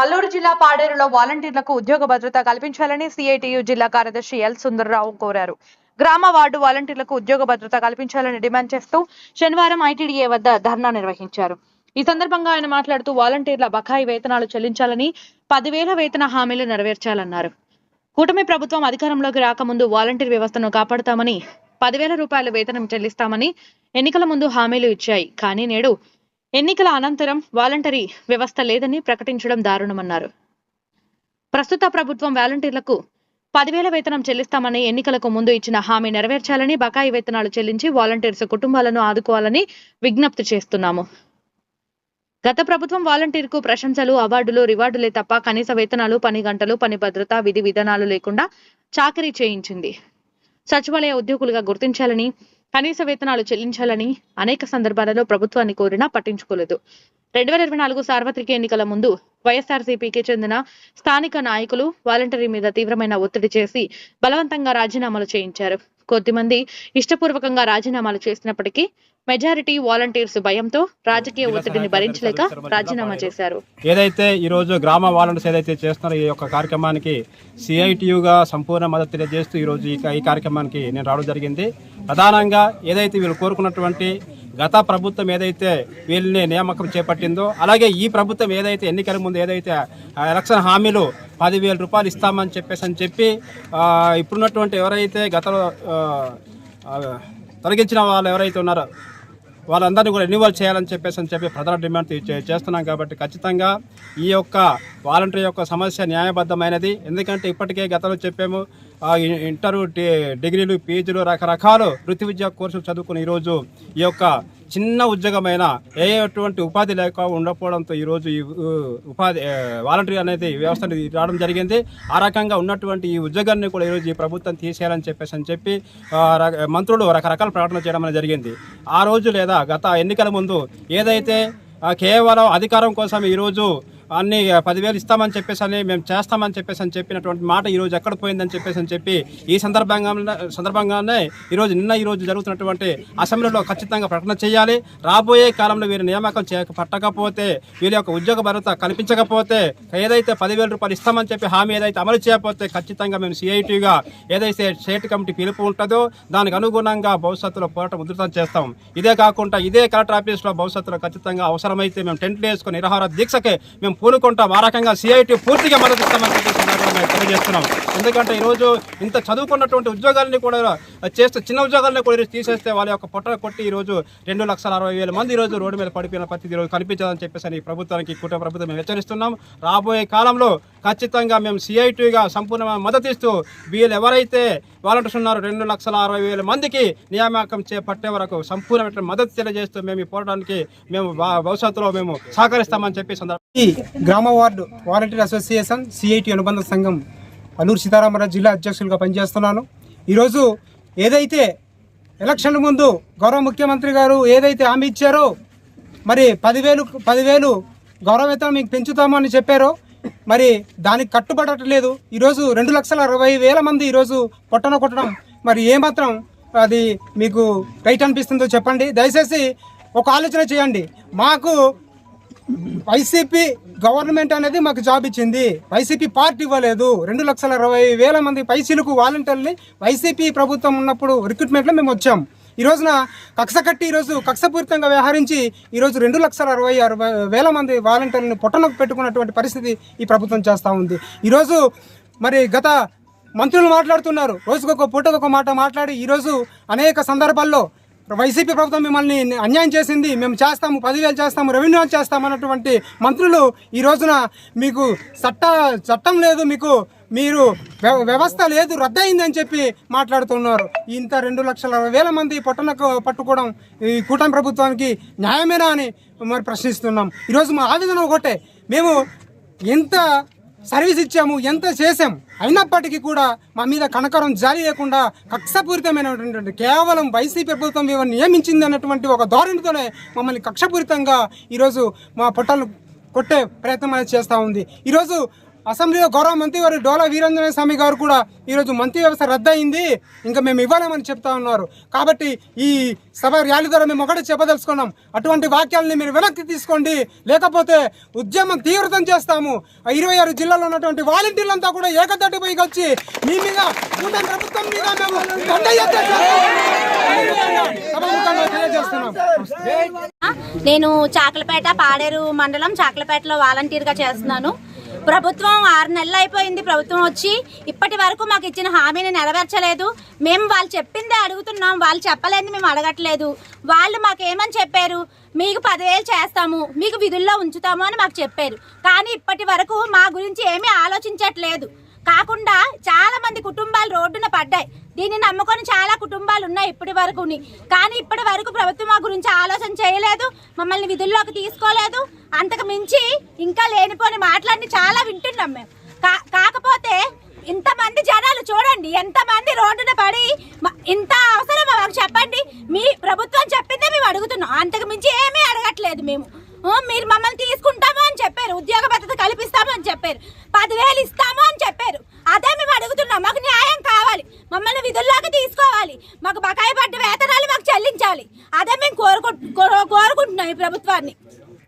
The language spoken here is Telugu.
అల్లూరు జిల్లా పాడేరులో వాలంటీర్లకు ఉద్యోగ భద్రత కల్పించాలని సిఐటియు జిల్లా కార్యదర్శి ఎల్ సుందర్రావు కోరారు. గ్రామ వార్డు వాలంటీర్లకు ఉద్యోగ భద్రత కల్పించాలని డిమాండ్ చేస్తూ శనివారం ఐటీడీఏ వద్ద ధర్నా నిర్వహించారు. ఈ సందర్భంగా ఆయన మాట్లాడుతూ వాలంటీర్ల బకాయి వేతనాలు చెల్లించాలని పదివేల వేతన హామీలు నెరవేర్చాలన్నారు. కూటమి ప్రభుత్వం అధికారంలోకి రాకముందు వాలంటీర్ వ్యవస్థను కాపాడుతామని పదివేల రూపాయల వేతనం చెల్లిస్తామని ఎన్నికల ముందు హామీలు ఇచ్చాయి. కానీ నేడు ఎన్నికల అనంతరం వాలంటరీ వ్యవస్థ లేదని ప్రకటించడం దారుణమన్నారు. ప్రస్తుత ప్రభుత్వం వాలంటీర్లకు పదివేల వేతనం చెల్లిస్తామని ఎన్నికలకు ముందు ఇచ్చిన హామీ నెరవేర్చాలని బకాయి వేతనాలు చెల్లించి వాలంటీర్స్ కుటుంబాలను ఆదుకోవాలని విజ్ఞప్తి చేస్తున్నాము. గత ప్రభుత్వం వాలంటీర్కు ప్రశంసలు అవార్డులు రివార్డులే తప్ప కనీస వేతనాలు పని గంటలు పని భద్రత విధి విధానాలు లేకుండా చాకరీ చేయించింది. సచివాలయ ఉద్యోగులుగా గుర్తించాలని కనీస వేతనాలు చెల్లించాలని అనేక సందర్భాలలో ప్రభుత్వాన్ని కోరినా పట్టించుకోలేదు. రెండు వేల ఇరవై నాలుగు సార్వత్రిక ఎన్నికల ముందు వైఎస్ఆర్సీపీకి చెందిన స్థానిక నాయకులు వాలంటరీ మీద తీవ్రమైన ఒత్తిడి చేసి బలవంతంగా రాజీనామాలు చేయించారు. కొద్దిమంది ఇష్టపూర్వకంగా రాజీనామాలు చేసినప్పటికీ మెజారిటీ వాలంటీర్స్ భయంతో రాజకీయ ఒత్తిడిని భరించలేక రాజీనామా చేశారు. ఏదైతే ఈరోజు గ్రామ వాలంటీర్స్ ఏదైతే చేస్తున్నారో ఈ యొక్క కార్యక్రమానికి సిఐటియుగా సంపూర్ణ మద్దతు తెలియజేస్తూ ఈ ఈ కార్యక్రమానికి నేను రావడం జరిగింది. ప్రధానంగా ఏదైతే వీళ్ళు కోరుకున్నటువంటి గత ప్రభుత్వం ఏదైతే వీళ్ళని నియామకం చేపట్టిందో అలాగే ఈ ప్రభుత్వం ఏదైతే ఎన్నికల ముందు ఏదైతే ఎలక్షన్ హామీలు పదివేల రూపాయలు ఇస్తామని చెప్పేసి అని చెప్పి ఇప్పుడున్నటువంటి ఎవరైతే గతంలో తొలగించిన వాళ్ళు ఎవరైతే ఉన్నారో వాళ్ళందరినీ కూడా రెన్యువల్ చేయాలని చెప్పేసి అని చెప్పి ప్రధాన డిమాండ్ చే- చేస్తున్నాం కాబట్టి ఖచ్చితంగా ఈ యొక్క వాలంటీర్ యొక్క సమస్య న్యాయబద్ధమైనది. ఎందుకంటే ఇప్పటికే గతంలో చెప్పాము ఇంటర్ డిగ్రీలు పీజీలు రకరకాలు వృత్తి విద్యా కోర్సులు చదువుకుని ఈరోజు ఈ యొక్క చిన్న ఉద్యోగమైన ఏ అటువంటి ఉపాధి లేక ఉండకపోవడంతో ఈరోజు ఈ ఉపాధి వాలంటరీ వాలంటీర్ అనేది వ్యవస్థ రావడం జరిగింది. ఆ రకంగా ఉన్నటువంటి ఈ ఉద్యోగాన్ని కూడా ఈరోజు ఈ ప్రభుత్వం తీసేయాలని చెప్పేసి అని చెప్పి మంత్రులు రకరకాల ప్రకటన చేయడం అనేది జరిగింది. ఆ రోజు లేదా గత ఎన్నికల ముందు ఏదైతే కేవలం అధికారం కోసం ఈరోజు అన్ని పదివేలు ఇస్తామని చెప్పేసి అని మేము చేస్తామని చెప్పేసి అని చెప్పినటువంటి మాట ఈరోజు ఎక్కడ పోయిందని చెప్పేసి అని చెప్పి ఈ సందర్భంగా సందర్భంగానే ఈరోజు నిన్న ఈరోజు జరుగుతున్నటువంటి అసెంబ్లీలో ఖచ్చితంగా ప్రకటన చేయాలి. రాబోయే కాలంలో వీరి నియామకం చేయక పట్టకపోతే వీరి యొక్క ఉద్యోగ భద్రత కల్పించకపోతే ఏదైతే పదివేల రూపాయలు ఇస్తామని చెప్పి హామీ ఏదైతే అమలు చేయకపోతే ఖచ్చితంగా మేము సిఐటీగా ఏదైతే స్టేట్ కమిటీ పిలుపు ఉంటుందో దానికి అనుగుణంగా భవిష్యత్తులో పోరాటం ఉధృతం చేస్తాం. ఇదే కాకుండా ఇదే కలెక్టర్ ఆఫీస్లో భవిష్యత్తులో ఖచ్చితంగా అవసరమైతే మేము టెంట్లు వేసుకొని నిరాహార దీక్షకే మేము పూనుకుంటాం. ఆ రకంగా సిఐటి పూర్తిగా మద్దతు ఇస్తామని తెలియజేస్తున్నాం. ఎందుకంటే ఈరోజు ఇంత చదువుకున్నటువంటి ఉద్యోగాలని కూడా చేస్తే చిన్న ఉద్యోగాలని కూడా తీసేస్తే వాళ్ళ యొక్క పొట్ట కొట్టి ఈరోజు రెండు లక్షల అరవై వేల మంది ఈరోజు రోడ్డు మీద పడిపోయిన పరిస్థితి ఈరోజు కనిపించదని చెప్పేసి అని ప్రభుత్వానికి కుటుంబ ప్రభుత్వం మేము హెచ్చరిస్తున్నాం. రాబోయే కాలంలో ఖచ్చితంగా మేము సిఐటీగా సంపూర్ణమైన మద్దతు ఇస్తూ వీళ్ళు ఎవరైతే వాలంటీర్స్ ఉన్నారో రెండు లక్షల అరవై వేల మందికి నియామకం చేపట్టే వరకు సంపూర్ణమైన మద్దతు తెలియజేస్తూ మేము ఈ పోరాటానికి మేము భవిష్యత్తులో మేము సహకరిస్తామని చెప్పి సందర్భం గ్రామ వార్డు వాలంటీర్ అసోసియేషన్ సిఐటి అనుబంధ సంఘం అల్లూరు సీతారామరాజు జిల్లా అధ్యక్షులుగా పనిచేస్తున్నాను. ఈరోజు ఏదైతే ఎలక్షన్ ముందు గౌరవ ముఖ్యమంత్రి గారు ఏదైతే హామీ ఇచ్చారో మరి పదివేలు పదివేలు గౌరవవేతనం మీకు పెంచుతామని చెప్పారో మరి దానికి కట్టుబడట్లేదు. ఈరోజు రెండు లక్షల అరవై వేల మంది ఈరోజు కొట్టన కొట్టడం మరి ఏమాత్రం అది మీకు రైట్ అనిపిస్తుందో చెప్పండి. దయచేసి ఒక ఆలోచన చేయండి. మాకు వైసీపీ గవర్నమెంట్ అనేది మాకు జాబ్ ఇచ్చింది. వైసీపీ పార్టీ ఇవ్వలేదు. రెండు లక్షల అరవై వేల మంది పైసీలకు వాలంటీర్ని వైసీపీ ప్రభుత్వం ఉన్నప్పుడు రిక్రూట్మెంట్లో మేము వచ్చాం. ఈ రోజున కక్ష కట్టి ఈరోజు కక్షపూరితంగా వ్యవహరించి ఈరోజు రెండు లక్షల అరవై అరవై వేల మంది వాలంటీర్లను పొట్టనకు పెట్టుకున్నటువంటి పరిస్థితి ఈ ప్రభుత్వం చేస్తూ ఉంది. ఈరోజు మరి గత మంత్రులు మాట్లాడుతున్నారు. రోజుకొక పూటకొక మాట మాట్లాడి ఈరోజు అనేక సందర్భాల్లో వైసీపీ ప్రభుత్వం మిమ్మల్ని అన్యాయం చేసింది మేము చేస్తాము పదివేలు చేస్తాము రెవెన్యూ చేస్తాము అన్నటువంటి మంత్రులు ఈ రోజున మీకు చట్ట చట్టం లేదు మీకు మీరు వ్యవస్థ లేదు రద్దయిందని చెప్పి మాట్లాడుతున్నారు. ఇంత రెండు లక్షల వేల మంది పట్టణకు పట్టుకోవడం ఈ కూటమి ప్రభుత్వానికి న్యాయమేనా అని మరి ప్రశ్నిస్తున్నాం. ఈరోజు మా ఆవేదన ఒకటే మేము ఇంత సర్వీస్ ఇచ్చాము ఎంత చేసాం అయినప్పటికీ కూడా మా మీద కనకరం జారీ లేకుండా కక్షపూరితమైనటువంటి కేవలం వైసీపీ ప్రభుత్వం ఇవన్నీ నియమించింది అన్నటువంటి ఒక ధోరణితోనే మమ్మల్ని కక్షపూరితంగా ఈరోజు మా పొట్టలు కొట్టే ప్రయత్నం అనేది చేస్తూ ఉంది. ఈరోజు అసెంబ్లీలో గౌరవ మంత్రి గారు డోలా వీరంజన స్వామి గారు కూడా ఈరోజు మంత్రి వ్యవస్థ రద్దయింది. ఇంకా మేము ఇవ్వలేమని చెప్తా ఉన్నారు. కాబట్టి ఈ సభ ర్యాలీ ద్వారా మేము ఒకటి చెప్పదలుచుకున్నాం. అటువంటి వాక్యాలని మీరు వెనక్కి తీసుకోండి. లేకపోతే ఉద్యమం తీవ్రతం చేస్తాము. ఆ ఇరవై ఆరు జిల్లాలో ఉన్నటువంటి వాలంటీర్లంతా కూడా ఏకదట్టి పైకి వచ్చి మీ మీద కూటమి ప్రభుత్వం మీద మేము నేను చాకలపేట పాడేరు మండలం చాకలపేటలో వాలంటీర్గా చేస్తున్నాను. ప్రభుత్వం ఆరు నెలలు అయిపోయింది. ప్రభుత్వం వచ్చి ఇప్పటి వరకు మాకు ఇచ్చిన హామీని నెరవేర్చలేదు. మేము వాళ్ళు చెప్పిందే అడుగుతున్నాం. వాళ్ళు చెప్పలేని మేము అడగట్లేదు. వాళ్ళు మాకు ఏమని చెప్పారు? మీకు పదివేలు చేస్తాము. మీకు విధుల్లో ఉంచుతాము అని మాకు చెప్పారు. కానీ ఇప్పటి వరకు మా గురించి ఏమీ ఆలోచించట్లేదు. కాకుండా చాలా మంది కుటుంబాలు రోడ్డున పడ్డాయి. దీన్ని నమ్ముకొని చాలా కుటుంబాలు ఉన్నాయి ఇప్పటి వరకు కానీ ఇప్పటి వరకు ప్రభుత్వం మా గురించి ఆలోచన చేయలేదు మమ్మల్ని విధుల్లోకి తీసుకోలేదు. అంతకు మించి ఇంకా లేనిపోని మాటలన్నీ చాలా వింటున్నాం మేము. కా- కాకపోతే ఇంతమంది జనాలు చూడండి ఎంతమంది రోడ్డున పడి ఇంత అవసరం మాకు చెప్పండి. మీ ప్రభుత్వం చెప్పిందే మేము అడుగుతున్నాం. అంతకు మించి ఏమీ అడగట్లేదు మేము. మీరు మమ్మల్ని తీసుకుంటాము అని చెప్పారు. ఉద్యోగ భద్రత కల్పిస్తాము అని చెప్పారు. పదివేలు ఇస్తాము అని చెప్పారు. అదే మేము అడుగుతున్నాం. మాకు మమ్మల్ని విధుల్లోకి తీసుకోవాలి. మాకు బకాయి పడ్డ వేతనాలు మాకు చెల్లించాలి. అదే మేము కోరుకుంటు కోరుకుంటున్నాం ఈ ప్రభుత్వాన్ని.